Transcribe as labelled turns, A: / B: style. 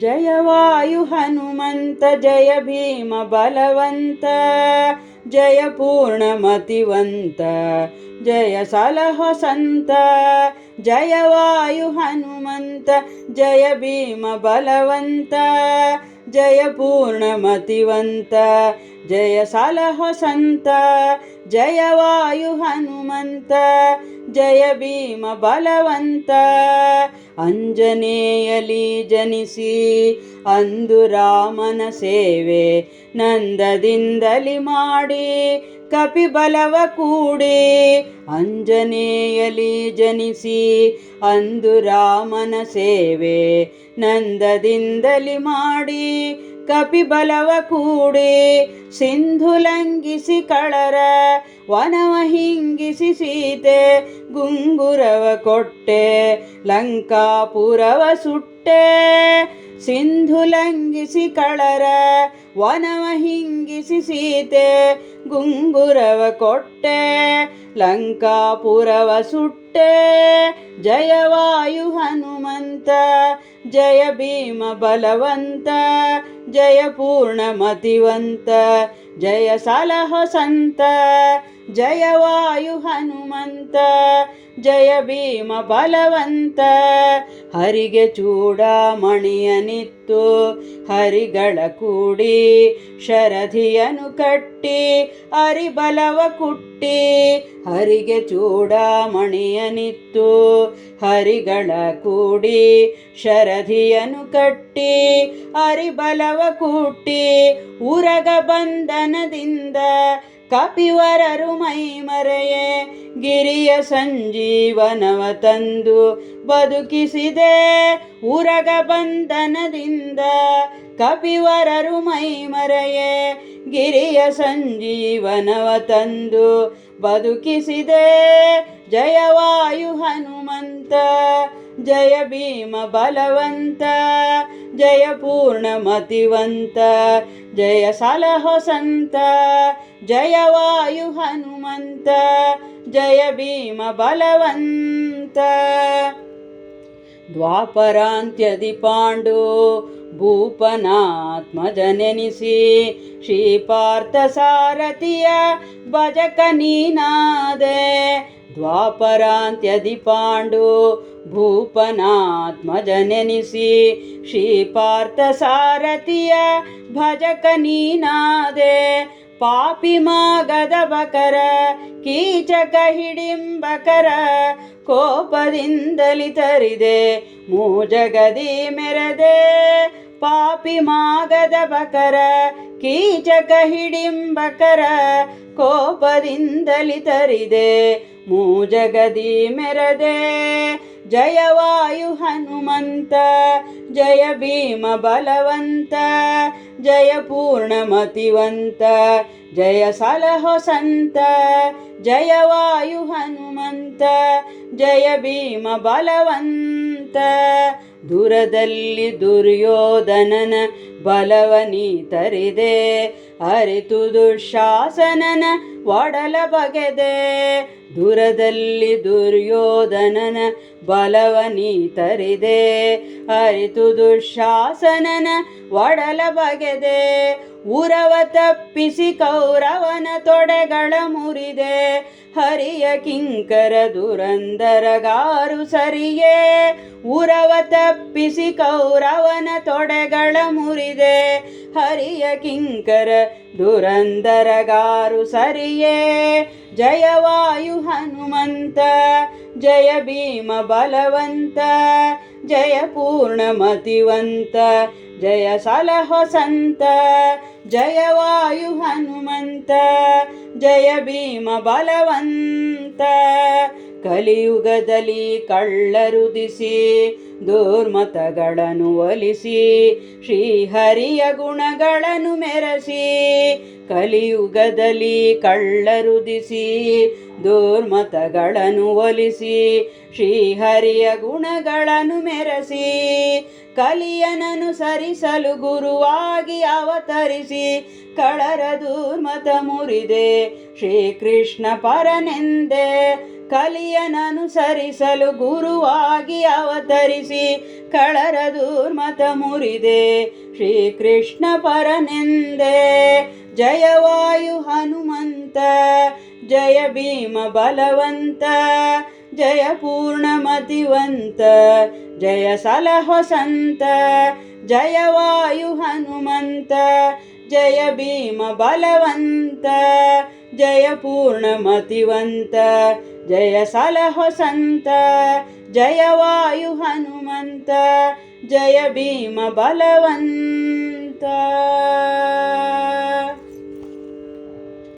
A: जय वायु हनुमन्त जय भीम बलवन्त जय पूर्णमतिवन्त जय सल हसन्त जय वायु हनुमन्त जय भीम बलवन्त जय पूर्णमतिवन्त ಜಯ ಸಲಹ ಸಂತ, ಜಯ ವಾಯು ಹನುಮಂತ, ಜಯ ಭೀಮ ಬಲವಂತ. ಅಂಜನೇಯಲಿ ಜನಿಸಿ, ಅಂದು ರಾಮನ ಸೇವೆ ನಂದದಿಂದಲಿ ಮಾಡಿ, ಕಪಿಬಲವ ಕೂಡಿ. ಅಂಜನೇಯಲಿ ಜನಿಸಿ, ಅಂದು ರಾಮನ ಸೇವೆ ನಂದದಿಂದಲಿ ಮಾಡಿ ಕಪಿಬಲವ ಕೂಡಿ. ಸಿಂಧು ಲಂಘಿಸಿ ಕಳರ, ವನವ ಹಿಂಗಿಸಿ ಸೀತೆ. ಗುಂಗುರವ ಕೊಟ್ಟೆ, ಲಂಕಾಪುರವ ಸುಟ್ಟೆ. ಸಿಂಧು ಲಂಘಿಸಿ ಕಳರ, ವನವ ಹಿಂಗಿಸಿ ಸೀತೆ. ಗುಂಗುರವ ಕೊಟ್ಟೆ, ಲಂಕಾಪುರವ ಸುಟ್ಟೆ. ಜಯ ವಾಯು ಹನುಮಂತ ಜಯ ಭೀಮ ಬಲವಂತ ಜಯ ಪೂರ್ಣ ಮತಿವಂತ ಜಯ ಸಲಹ ಸಂತ ಜಯ ವಾಯು ಹನುಮಂತ, ಜಯ ಭೀಮ ಬಲವಂತ. ಹರಿಗೆ ಚೂಡಾಮಣಿಯನಿತ್ತು ಹರಿಗಳ ಕೂಡಿ ಶರಧಿಯನು ಕಟ್ಟಿ, ಹರಿಬಲವ ಕುಟ್ಟಿ. ಹರಿಗೆ ಚೂಡಾಮಣಿಯನಿತ್ತು ಹರಿಗಳ ಕೂಡಿ ಶರಧಿಯನು ಕಟ್ಟಿ, ಹರಿಬಲವ ಕುಟ್ಟಿ. ಉರಗ ಬಂಧನದಿಂದ ಕಪಿವರರು ಮೈಮರೆಯೇ ಗಿರಿಯ ಸಂಜೀವನವ ತಂದು ಬದುಕಿಸಿದೆ. ಉರಗ ಬಂಧನದಿಂದ ಕಪಿವರರು ಮೈಮರೆಯೇ, ಗಿರಿಯ ಸಂಜೀವನವ ತಂದು ಬದುಕಿಸಿದೆ. ಜಯವಾಯು ಹನುಮಂತ, ಜಯ ಭೀಮ ಬಲವಂತ, ಜಯ ಪೂರ್ಣ ಮತಿವಂತ ಜಯ ಸಲಹ ಸಂತ ಜಯ ವಾಯು ಹನುಮಂತ, ಜಯ ಭೀಮ ಬಲವಂತ. ದ್ವಾಪರಾಂತ್ಯದಿ ಪಾಂಡು ಭೂಪನಾತ್ಮಜನೆನಿಸಿ ಶ್ರೀಪಾರ್ಥ ಸಾರಥಿಯ ಭಜಕ ನೀನಾದೆ ದ್ವಾಪರಾಂತ್ಯದಿ ಪಾಂಡು ಭೂಪನಾತ್ಮಜನೆನಿಸಿ ಶ್ರೀಪಾರ್ಥ ಸಾರಥಿಯ ಭಜಕ ನೀನಾದೆ ಪಾಪಿ ಬಕರ, ಕೀಚಕ ಹಿಡಿಂಬಕರ ಕೋಪದಿಂದಲಿ ತರಿದೆ, ಮೂಜಗದಿ ಮೆರೆದೆ ಪಾಪಿ ಮಾಗದ ಬಕರ, ಕೀಚಕ ಹಿಡಿಂಬಕರ ಕೋಪದಿಂದಲಿ ತರಿದೆ. ಮೂಜಗದಿ ಮೆರದೆ, ಜಯ ವಾಯು ಹನುಮಂತ, ಜಯ ಭೀಮ ಬಲವಂತ, ಜಯ ಪೂರ್ಣ ಮತಿವಂತ ಜಯ ಸಲಹೊಸಂತ ಜಯ ವಾಯು ಹನುಮಂತ, ಜಯ ಭೀಮ ಬಲವಂತ. ದೂರದಲ್ಲಿ ದುರ್ಯೋಧನನ ಬಲವನಿ ತರಿದೆ ಅರಿತು ದುಶಾಸನನ ಒಡಲ ಬಗೆದೆ. ದೂರದಲ್ಲಿ ದುರ್ಯೋಧನನ ಬಲವನಿ ತರಿದೆ ಅರಿತು ದುಶಾಸನನ ಒಡಲ ಬಗೆದೆ. ಉರವ ತಪ್ಪಿಸಿ ಕೌರವನ ತೊಡೆಗಳ ಮುರಿದೆ ಹರಿಯ ಕಿಂಕರ ದುರಂದರಗಾರು ಸರಿಯೇ. ಉರವ ತಪ್ಪಿಸಿ ಕೌರವನ ತೊಡೆಗಳ ಮುರಿದೆ. ಹರಿಯ ಕಿಂಕರ ದುರಂದರಗಾರು ಸರಿಯೇ. ಜಯ ವಾಯು ಹನುಮಂತ, ಜಯ ಭೀಮ ಬಲವಂತ ಜಯ ಪೂರ್ಣಮತಿವಂತ, ಜಯ ಸಲಹ ಸಂತ, ಜಯ ವಾಯು ಹನುಮಂತ, ಜಯ ಭೀಮ ಬಲವಂತ. ಕಲಿಯುಗದಲ್ಲಿ ಕಳ್ಳರುದಿಸಿ, ದುರ್ಮತಗಳನ್ನು ಒಲಿಸಿ, ಶ್ರೀಹರಿಯ ಗುಣಗಳನ್ನು ಮೆರೆಸಿ ಕಲಿಯುಗದಲ್ಲಿ ಕಳ್ಳರುದಿಸಿ, ದುರ್ಮತಗಳನ್ನು ಒಲಿಸಿ, ಶ್ರೀಹರಿಯ ಗುಣಗಳನ್ನು ಮೆರೆಸಿ ಕಲಿಯನನು ಸರಿಸಲು ಗುರುವಾಗಿ ಅವತರಿಸಿ, ಕಳರ ದುರ್ಮತ ಮುರಿದೆ, ಶ್ರೀಕೃಷ್ಣ ಪರನೆಂದೆ ಕಲಿಯನನುಸರಿಸಲು ಗುರುವಾಗಿ ಅವತರಿಸಿ, ಕಳರ ದುರ್ಮತ ಮುರಿದೆ, ಶ್ರೀಕೃಷ್ಣ ಪರನೆಂದೆ. ಜಯವಾಯು ಹನುಮಂತ, ಜಯ ಭೀಮ ಬಲವಂತ, ಜಯ ಪೂರ್ಣಮತಿವಂತ, ಜಯ ಸಲಹ ಸಂತ ಜಯವಾಯು ಹನುಮಂತ, ಜಯ ಭೀಮ ಬಲವಂತ, ಜಯ ಪೂರ್ಣಮತಿವಂತ, ಜಯ ಸಲಹ ಸಂತ ಜಯವಾಯು ಹನುಮಂತ, ಜಯ ಭೀಮ ಬಲವಂತ.